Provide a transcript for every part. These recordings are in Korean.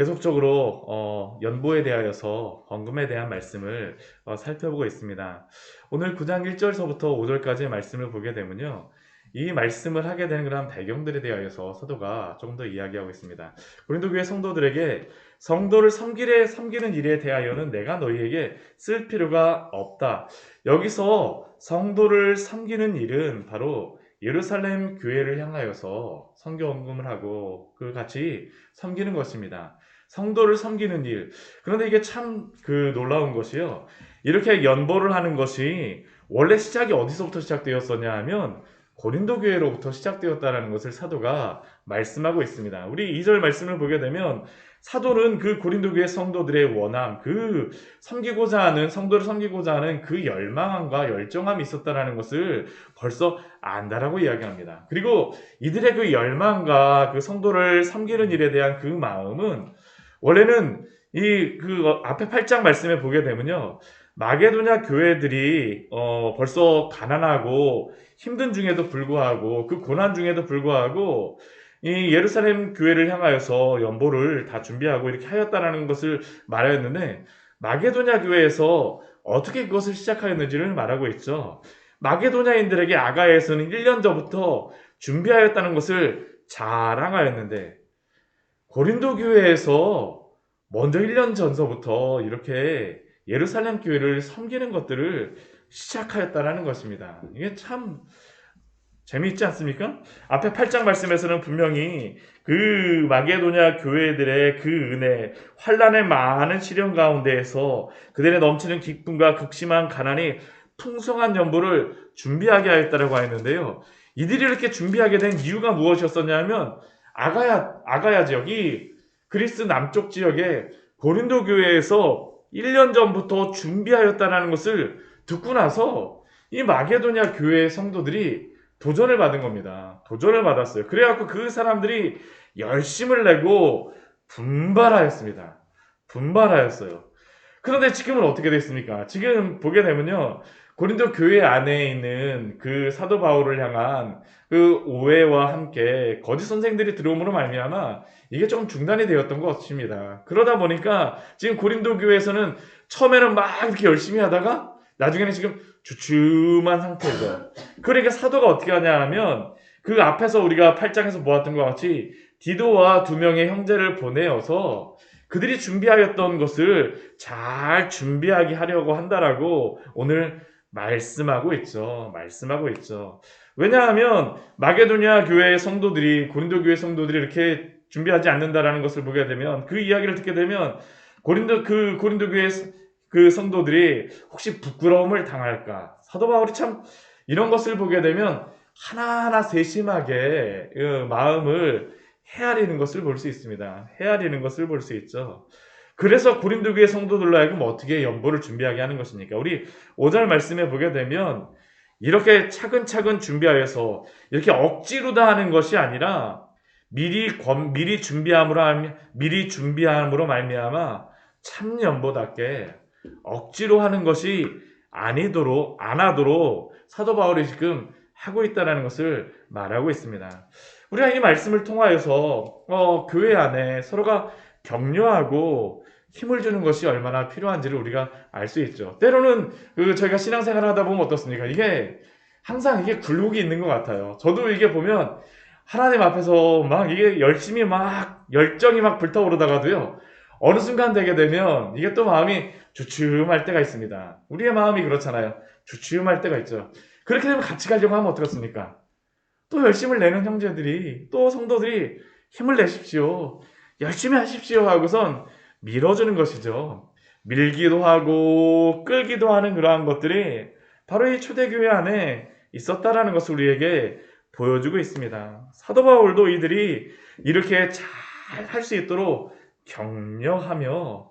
계속적으로 어, 연보에 대하여서 헌금에 대한 말씀을 어, 살펴보고 있습니다. 오늘 9장 1절서부터 5절까지의 말씀을 보게 되면요. 이 말씀을 하게 되는 그런 배경들에 대하여서 사도가 조금 더 이야기하고 있습니다. 고린도 교회 성도들에게 성도를 섬기래 섬기는 일에 대하여는 내가 너희에게 쓸 필요가 없다. 여기서 성도를 섬기는 일은 바로 예루살렘 교회를 향하여서 성교 헌금을 하고 그 같이 섬기는 것입니다. 성도를 섬기는 일. 그런데 이게 참 그 놀라운 것이요. 이렇게 연보를 하는 것이 원래 시작이 어디서부터 시작되었었냐 하면 고린도 교회로부터 시작되었다라는 것을 사도가 말씀하고 있습니다. 우리 2절 말씀을 보게 되면 사도는 그 고린도 교회 성도들의 원함, 그 섬기고자 하는 성도를 섬기고자 하는 그 열망과 열정함이 있었다라는 것을 벌써 안다라고 이야기합니다. 그리고 이들의 그 열망과 그 성도를 섬기는 일에 대한 그 마음은 원래는 이 그 앞에 8장 말씀에 보게 되면요. 마게도냐 교회들이 어 벌써 가난하고 힘든 중에도 불구하고 그 고난 중에도 불구하고 이 예루살렘 교회를 향하여서 연보를 다 준비하고 이렇게 하였다라는 것을 말하였는데 마게도냐 교회에서 어떻게 그것을 시작하였는지를 말하고 있죠. 마게도냐인들에게 아가에서는 1년 전부터 준비하였다는 것을 자랑하였는데 고린도 교회에서 먼저 1년 전서부터 이렇게 예루살렘 교회를 섬기는 것들을 시작하였다라는 것입니다. 이게 참 재미있지 않습니까? 앞에 8장 말씀에서는 분명히 그 마게도냐 교회들의 그 은혜, 환란의 많은 시련 가운데에서 그들의 넘치는 기쁨과 극심한 가난이 풍성한 연보를 준비하게 하였다라고 하였는데요. 이들이 이렇게 준비하게 된 이유가 무엇이었었냐면 아가야 아가야 지역이 그리스 남쪽 지역에 고린도 교회에서 1년 전부터 준비하였다는 것을 듣고 나서 이 마게도냐 교회 성도들이 도전을 받은 겁니다. 도전을 받았어요. 그래갖고 그 사람들이 열심을 내고 분발하였습니다. 분발하였어요. 그런데 지금은 어떻게 됐습니까? 지금 보게 되면요. 고린도 교회 안에 있는 그 사도 바울을 향한 그 오해와 함께 거짓 선생들이 들어옴으로 말미암아 이게 좀 중단이 되었던 것 같습니다. 그러다 보니까 지금 고린도 교회에서는 처음에는 막 이렇게 열심히 하다가 나중에는 지금 주춤한 상태죠. 그러니까 사도가 어떻게 하냐 하면 그 앞에서 우리가 8장에서 보았던 것 같이 디도와 두 명의 형제를 보내어서 그들이 준비하였던 것을 잘 준비하게 하려고 한다라고 오늘 말씀하고 있죠. 말씀하고 있죠. 왜냐하면 마게도냐 교회 성도들이 고린도 교회 성도들이 이렇게 준비하지 않는다라는 것을 보게 되면 그 이야기를 듣게 되면 고린도 그 고린도 교회 그 성도들이 혹시 부끄러움을 당할까? 사도 바울이 참 이런 것을 보게 되면 하나하나 세심하게 그 마음을 헤아리는 것을 볼 수 있습니다. 헤아리는 것을 볼 수 있죠. 그래서 고린도 교회 성도들로 하여금 어떻게 연보를 준비하게 하는 것입니까? 우리 5절 말씀에 보게 되면 이렇게 차근차근 준비하여서 이렇게 억지로 다 하는 것이 아니라 미리 권, 미리 준비함으로 미리 준비함으로 말미암아 참 연보답게 억지로 하는 것이 아니도록 안 하도록 사도 바울이 지금 하고 있다라는 것을 말하고 있습니다. 우리가 이 말씀을 통하여서 어, 교회 안에 서로가 격려하고 힘을 주는 것이 얼마나 필요한지를 우리가 알 수 있죠. 때로는 그 저희가 신앙생활 하다 보면 어떻습니까? 이게 항상 이게 굴곡이 있는 것 같아요. 저도 이게 보면 하나님 앞에서 막 이게 열심히 막 열정이 막 불타오르다가도요. 어느 순간 되게 되면 이게 또 마음이 주춤할 때가 있습니다. 우리의 마음이 그렇잖아요. 주춤할 때가 있죠. 그렇게 되면 같이 가려고 하면 어떻겠습니까? 또 열심을 내는 형제들이 또 성도들이 힘을 내십시오. 열심히 하십시오 하고선 밀어주는 것이죠. 밀기도 하고 끌기도 하는 그러한 것들이 바로 이 초대교회 안에 있었다라는 것을 우리에게 보여주고 있습니다. 사도 바울도 이들이 이렇게 잘 할 수 있도록 격려하며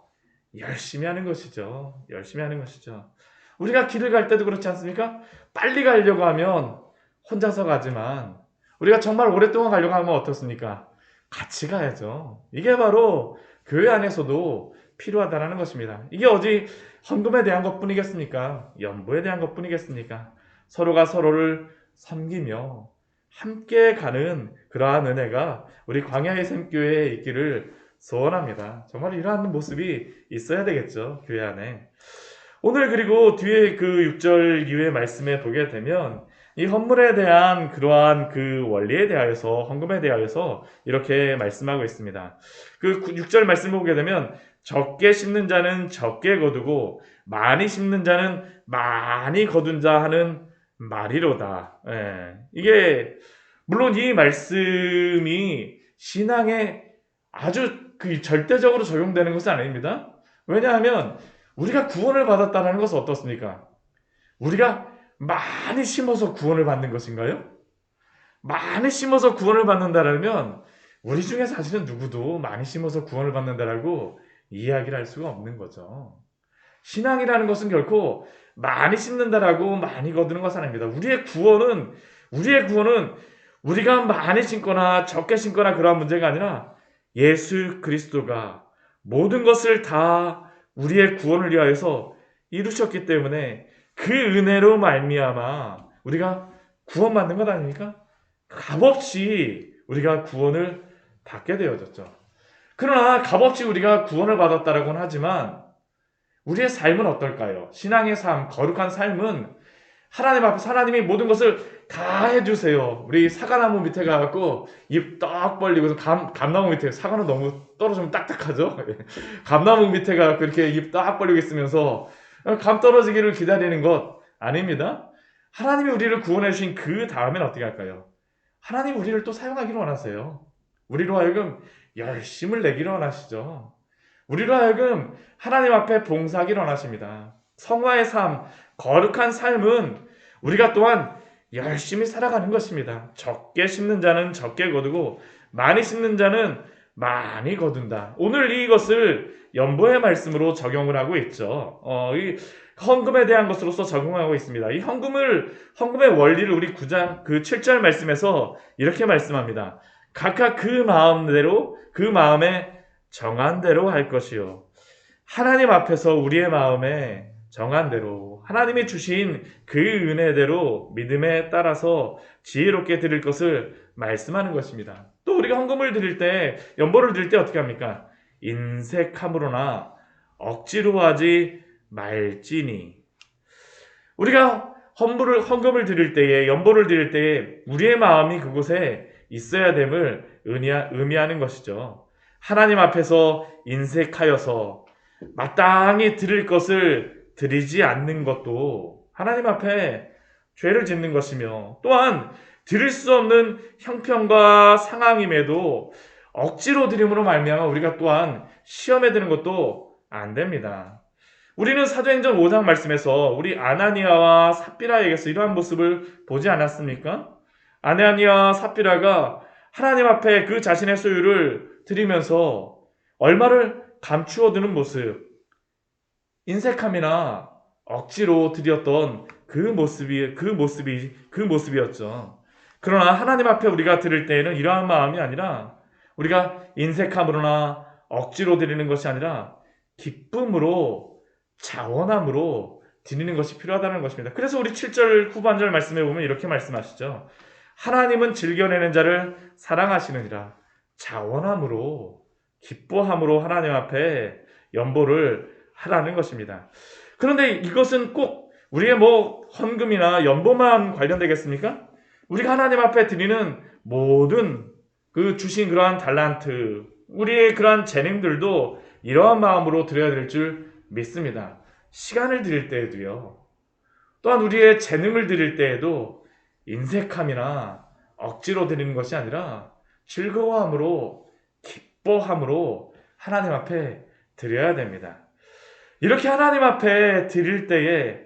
열심히 하는 것이죠. 열심히 하는 것이죠. 우리가 길을 갈 때도 그렇지 않습니까? 빨리 가려고 하면 혼자서 가지만 우리가 정말 오랫동안 가려고 하면 어떻습니까? 같이 가야죠. 이게 바로 교회 안에서도 필요하다는 것입니다. 이게 어디 헌금에 대한 것 뿐이겠습니까? 연보에 대한 것 뿐이겠습니까? 서로가 서로를 섬기며 함께 가는 그러한 은혜가 우리 광야의 샘교회에 있기를 소원합니다. 정말 이러한 모습이 있어야 되겠죠. 교회 안에. 오늘 그리고 뒤에 그 6절 이후의 말씀에 보게 되면 이 헌물에 대한 그러한 그 원리에 대하여서 헌금에 대하여서 이렇게 말씀하고 있습니다. 그 6절 말씀을 보게 되면 적게 심는 자는 적게 거두고 많이 심는 자는 많이 거둔 자 하는 말이로다. 예. 이게 물론 이 말씀이 신앙에 아주 그 절대적으로 적용되는 것은 아닙니다. 왜냐하면 우리가 구원을 받았다는 것은 어떻습니까? 우리가 많이 심어서 구원을 받는 것인가요? 많이 심어서 구원을 받는다라면 우리 중에 사실은 누구도 많이 심어서 구원을 받는다라고 이야기를 할 수가 없는 거죠. 신앙이라는 것은 결코 많이 심는다라고 많이 거두는 것은 아닙니다. 우리의 구원은 우리의 구원은 우리가 많이 심거나 적게 심거나 그러한 문제가 아니라 예수 그리스도가 모든 것을 다 우리의 구원을 위하여서 이루셨기 때문에 그 은혜로 말미암아 우리가 구원받는 것 아닙니까? 값없이 우리가 구원을 받게 되어졌죠. 그러나 값없이 우리가 구원을 받았다라고는 하지만 우리의 삶은 어떨까요? 신앙의 삶, 거룩한 삶은 하나님 앞에서 하나님이 모든 것을 다 해주세요. 우리 사과나무 밑에 가갖고 입 떡 벌리고 감, 감나무 밑에 사과는 너무 떨어지면 딱딱하죠. 감나무 밑에 가갖고 이렇게 입 딱 벌리고 있으면서 감 떨어지기를 기다리는 것 아닙니다. 하나님이 우리를 구원해 주신 그 다음엔 어떻게 할까요? 하나님 우리를 또 사용하기를 원하세요. 우리로 하여금 열심을 내기를 원하시죠. 우리로 하여금 하나님 앞에 봉사하기를 원하십니다. 성화의 삶, 거룩한 삶은 우리가 또한 열심히 살아가는 것입니다. 적게 심는 자는 적게 거두고 많이 심는 자는 많이 거둔다. 오늘 이것을 연보의 말씀으로 적용을 하고 있죠. 어, 이 헌금에 대한 것으로서 적용하고 있습니다. 이 헌금을 헌금의 원리를 우리 9장 그 7절 말씀에서 이렇게 말씀합니다. 각각 그 마음대로 그 마음에 정한 대로 할 것이요. 하나님 앞에서 우리의 마음에 정한 대로 하나님이 주신 그 은혜대로 믿음에 따라서 지혜롭게 드릴 것을 말씀하는 것입니다. 또 우리가 헌금을 드릴 때 연보를 드릴 때 어떻게 합니까? 인색함으로나 억지로 하지 말지니 우리가 헌물을 헌금을 드릴 때에 연보를 드릴 때에 우리의 마음이 그곳에 있어야 됨을 의미하는 것이죠. 하나님 앞에서 인색하여서 마땅히 드릴 것을 드리지 않는 것도 하나님 앞에 죄를 짓는 것이며 또한 드릴 수 없는 형편과 상황임에도 억지로 드림으로 말미암아 우리가 또한 시험에 드는 것도 안 됩니다. 우리는 사도행전 5장 말씀에서 우리 아나니아와 삽비라에게서 이러한 모습을 보지 않았습니까? 아나니아와 삽비라가 하나님 앞에 그 자신의 소유를 드리면서 얼마를 감추어 두는 모습, 인색함이나 억지로 드렸던 그 모습이 그 모습이 그 모습이었죠. 그러나 하나님 앞에 우리가 드릴 때에는 이러한 마음이 아니라 우리가 인색함으로나 억지로 드리는 것이 아니라 기쁨으로 자원함으로 드리는 것이 필요하다는 것입니다. 그래서 우리 7절 후반절 말씀에 보면 이렇게 말씀하시죠. 하나님은 즐겨내는 자를 사랑하시느니라. 자원함으로 기뻐함으로 하나님 앞에 연보를 하라는 것입니다. 그런데 이것은 꼭 우리의 뭐 헌금이나 연보만 관련되겠습니까? 우리가 하나님 앞에 드리는 모든 그 주신 그러한 달란트, 우리의 그러한 재능들도 이러한 마음으로 드려야 될 줄 믿습니다. 시간을 드릴 때에도요. 또한 우리의 재능을 드릴 때에도 인색함이나 억지로 드리는 것이 아니라 즐거워함으로 기뻐함으로 하나님 앞에 드려야 됩니다. 이렇게 하나님 앞에 드릴 때에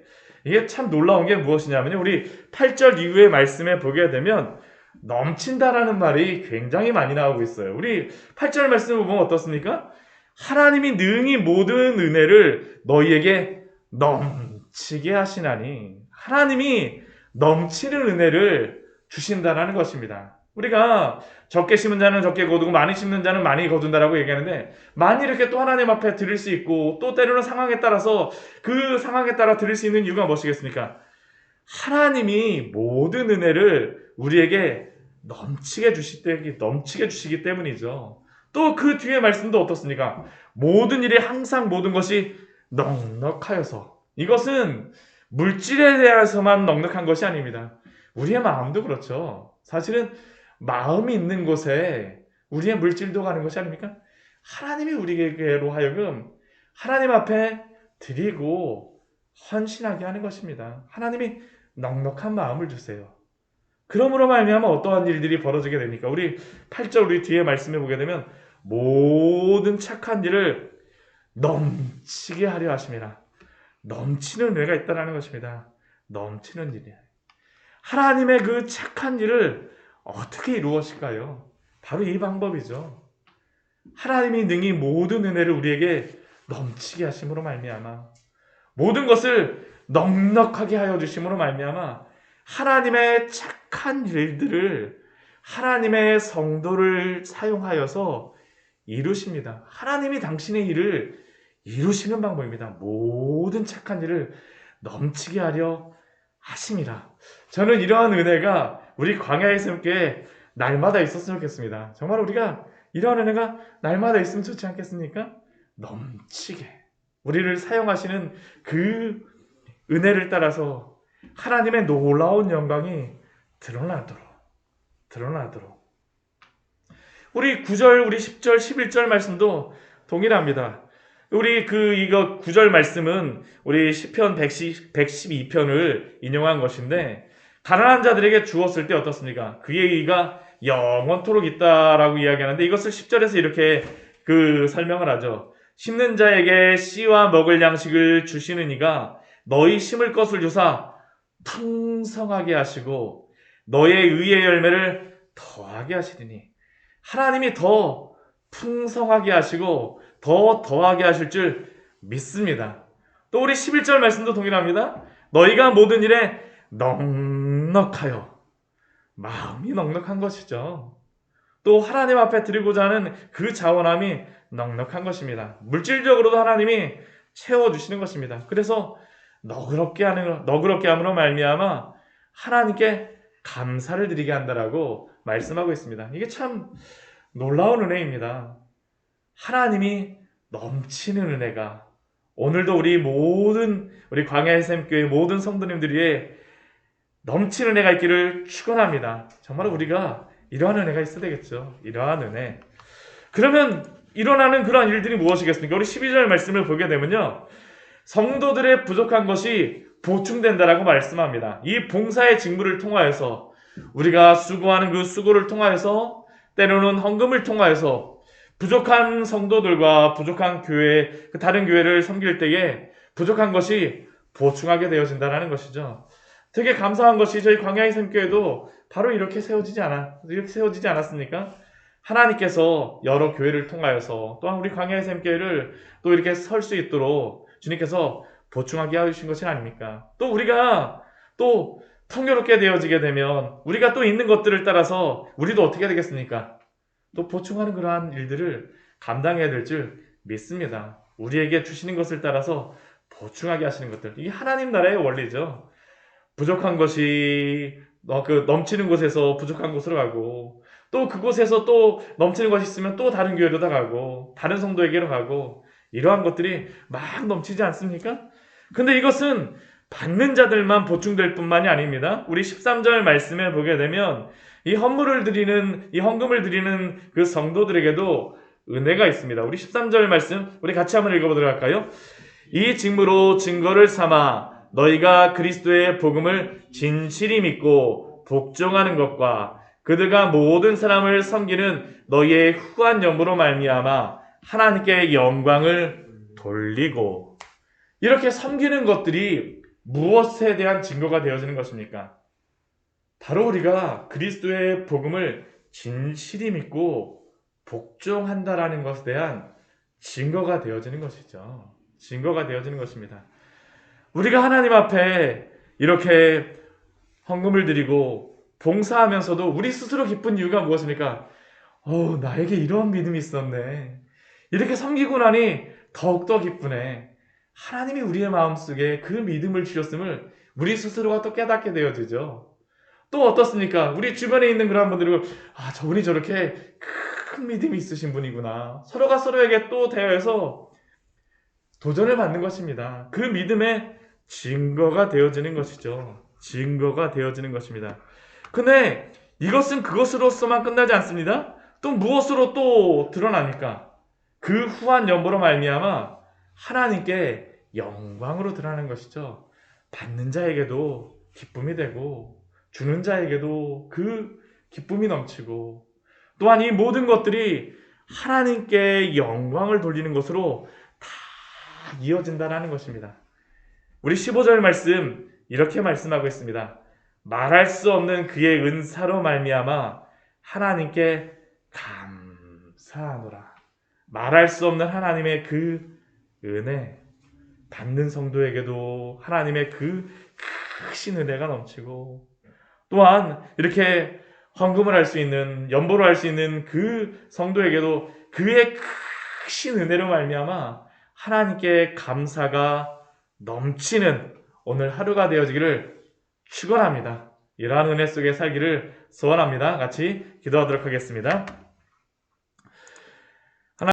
이게 참 놀라운 게 무엇이냐면요. 우리 8절 이후의 말씀에 보게 되면 넘친다라는 말이 굉장히 많이 나오고 있어요. 우리 8절 말씀을 보면 어떻습니까? 하나님이 능히 모든 은혜를 너희에게 넘치게 하시나니 하나님이 넘치는 은혜를 주신다라는 것입니다. 우리가 적게 심은 자는 적게 거두고 많이 심는 자는 많이 거둔다라고 얘기하는데 많이 이렇게 또 하나님 앞에 드릴 수 있고 또 때로는 상황에 따라서 그 상황에 따라 드릴 수 있는 이유가 무엇이겠습니까? 하나님이 모든 은혜를 우리에게 넘치게 주시 때 넘치게 주시기 때문이죠. 또 그 뒤에 말씀도 어떻습니까? 모든 일에 항상 모든 것이 넉넉하여서 이것은 물질에 대해서만 넉넉한 것이 아닙니다. 우리의 마음도 그렇죠. 사실은 마음이 있는 곳에 우리의 물질도 가는 것이 아닙니까? 하나님이 우리에게로 하여금 하나님 앞에 드리고 헌신하게 하는 것입니다. 하나님이 넉넉한 마음을 주세요. 그러므로 말미암아 어떠한 일들이 벌어지게 됩니까? 우리 8절 우리 뒤에 말씀해 보게 되면 모든 착한 일을 넘치게 하려 하심이라. 넘치는 은혜가 있다라는 것입니다. 넘치는 일이에요. 하나님의 그 착한 일을 어떻게 이루어질까요? 바로 이 방법이죠. 하나님이 능히 모든 은혜를 우리에게 넘치게 하심으로 말미암아 모든 것을 넉넉하게 하여 주심으로 말미암아 하나님의 착한 일들을 하나님의 성도를 사용하여서 이루십니다. 하나님이 당신의 일을 이루시는 방법입니다. 모든 착한 일을 넘치게 하려 하심이라. 저는 이러한 은혜가 우리 광야의 샘께 날마다 있었으면 좋겠습니다. 정말 우리가 이러한 은혜가 날마다 있으면 좋지 않겠습니까? 넘치게. 우리를 사용하시는 그 은혜를 따라서 하나님의 놀라운 영광이 드러나도록, 드러나도록. 우리 9절, 우리 10절, 11절 말씀도 동일합니다. 우리 그 이거 9절 말씀은 우리 시편 110, 112편을 인용한 것인데 가난한 자들에게 주었을 때 어떻습니까? 그의 의가 영원토록 있다라고 이야기하는데 이것을 10절에서 이렇게 그 설명을 하죠. 심는 자에게 씨와 먹을 양식을 주시는 이가 너희 심을 것을 주사 풍성하게 하시고 너의 의의 열매를 더하게 하시리니 하나님이 더 풍성하게 하시고 더 더하게 하실 줄 믿습니다. 또 우리 11절 말씀도 동일합니다. 너희가 모든 일에 넉 넉하여 마음이 넉넉한 것이죠. 또 하나님 앞에 드리고자 하는 그 자원함이 넉넉한 것입니다. 물질적으로도 하나님이 채워주시는 것입니다. 그래서 너그럽게 하는 너그럽게 함으로 말미암아 하나님께 감사를 드리게 한다라고 말씀하고 있습니다. 이게 참 놀라운 은혜입니다. 하나님이 넘치는 은혜가 오늘도 우리 모든 우리 광야의 샘교회 모든 성도님들이 넘치는 은혜가 있기를 축원합니다. 정말 우리가 이러한 은혜가 있어야 되겠죠. 이러한 은혜. 그러면 일어나는 그러한 일들이 무엇이겠습니까? 우리 12절 말씀을 보게 되면요. 성도들의 부족한 것이 보충된다라고 말씀합니다. 이 봉사의 직무를 통하여서 우리가 수고하는 그 수고를 통하여서 때로는 헌금을 통하여서 부족한 성도들과 부족한 교회, 그 다른 교회를 섬길 때에 부족한 것이 보충하게 되어진다는 것이죠. 되게 감사한 것이 저희 광야의 샘교회도 바로 이렇게 세워지지 않아, 이렇게 세워지지 않았습니까? 하나님께서 여러 교회를 통하여서 또한 우리 광야의 샘교회를 또 이렇게 설 수 있도록 주님께서 보충하게 하신 것이 아닙니까? 또 우리가 또 풍요롭게 되어지게 되면 우리가 또 있는 것들을 따라서 우리도 어떻게 되겠습니까? 또 보충하는 그러한 일들을 감당해야 될 줄 믿습니다. 우리에게 주시는 것을 따라서 보충하게 하시는 것들. 이게 하나님 나라의 원리죠. 부족한 것이 어, 그 넘치는 곳에서 부족한 곳으로 가고 또 그곳에서 또 넘치는 것이 있으면 또 다른 교회로 다 가고 다른 성도에게로 가고 이러한 것들이 막 넘치지 않습니까? 근데 이것은 받는 자들만 보충될 뿐만이 아닙니다. 우리 13절 말씀에 보게 되면 이 헌물을 드리는 이 헌금을 드리는 그 성도들에게도 은혜가 있습니다. 우리 13절 말씀 우리 같이 한번 읽어보도록 할까요? 이 직무로 증거를 삼아 너희가 그리스도의 복음을 진실히 믿고 복종하는 것과 그들과 모든 사람을 섬기는 너희의 후한 영으로 말미암아 하나님께 영광을 돌리고 이렇게 섬기는 것들이 무엇에 대한 증거가 되어지는 것입니까? 바로 우리가 그리스도의 복음을 진실히 믿고 복종한다라는 것에 대한 증거가 되어지는 것이죠. 증거가 되어지는 것입니다. 우리가 하나님 앞에 이렇게 헌금을 드리고 봉사하면서도 우리 스스로 기쁜 이유가 무엇입니까? 어, 나에게 이런 믿음이 있었네. 이렇게 섬기고 나니 더욱더 기쁘네. 하나님이 우리의 마음속에 그 믿음을 주셨음을 우리 스스로가 또 깨닫게 되어지죠. 또 어떻습니까? 우리 주변에 있는 그런 분들은 아, 저분이 저렇게 큰 믿음이 있으신 분이구나. 서로가 서로에게 또 대하여서 도전을 받는 것입니다. 그 믿음의 증거가 되어지는 것이죠. 증거가 되어지는 것입니다. 근데 이것은 그것으로서만 끝나지 않습니다. 또 무엇으로 또 드러나니까 그 후한 연보로 말미암아 하나님께 영광으로 드러나는 것이죠. 받는 자에게도 기쁨이 되고 주는 자에게도 그 기쁨이 넘치고 또한 이 모든 것들이 하나님께 영광을 돌리는 것으로 다 이어진다라는 것입니다. 우리 15절 말씀 이렇게 말씀하고 있습니다. 말할 수 없는 그의 은사로 말미암아 하나님께 감사하노라. 말할 수 없는 하나님의 그 은혜 받는 성도에게도 하나님의 그 크신 은혜가 넘치고 또한 이렇게 헌금을 할 수 있는 연보를 할 수 있는 그 성도에게도 그의 크신 은혜로 말미암아 하나님께 감사가 넘치는 오늘 하루가 되어지기를 축원합니다. 이러한 은혜 속에 살기를 소원합니다. 같이 기도하도록 하겠습니다.